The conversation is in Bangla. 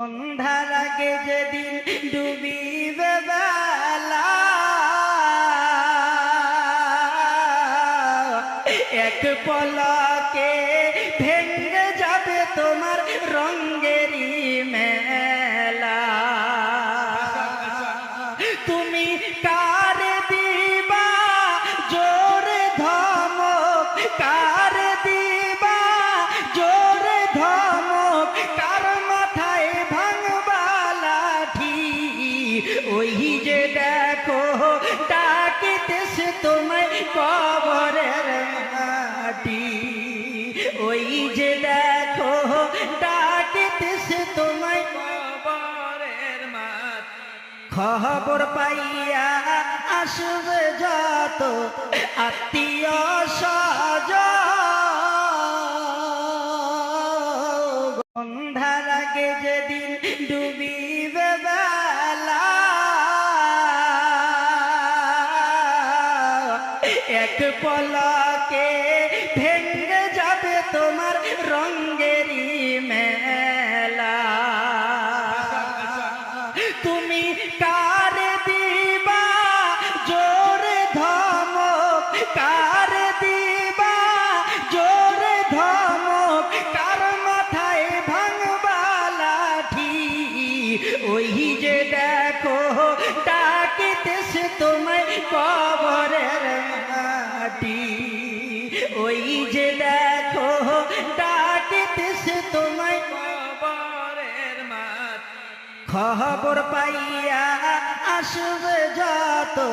সন্ধ্যার আগে যেদিন ডুবিবে বেলা। এক পলকে ভেঙে যাবে তোমার রঙ্গেরি মেলা। তুমি কার দিবা? জোরে ধমক, কার মাটি, ওই যে দেখো, ডাকিতেছে তোমায় কবরের মাটি। খবর পাইয়া আসবে যত আত্মীয় সজ সন্ধ্যার আগে যেদিন ডুবিবে বেলা। এক পলকে রঙ্গেরি মেলা। তুমি কার দিবা? জোরে ধমক। কার দিবা? জোরে ধমক। কার মাথায় ভাঙবা লাঠি? ওই যে দেখো, ডাকিতেছে তোমায় কবরের খবর পাইয়া আসবে যত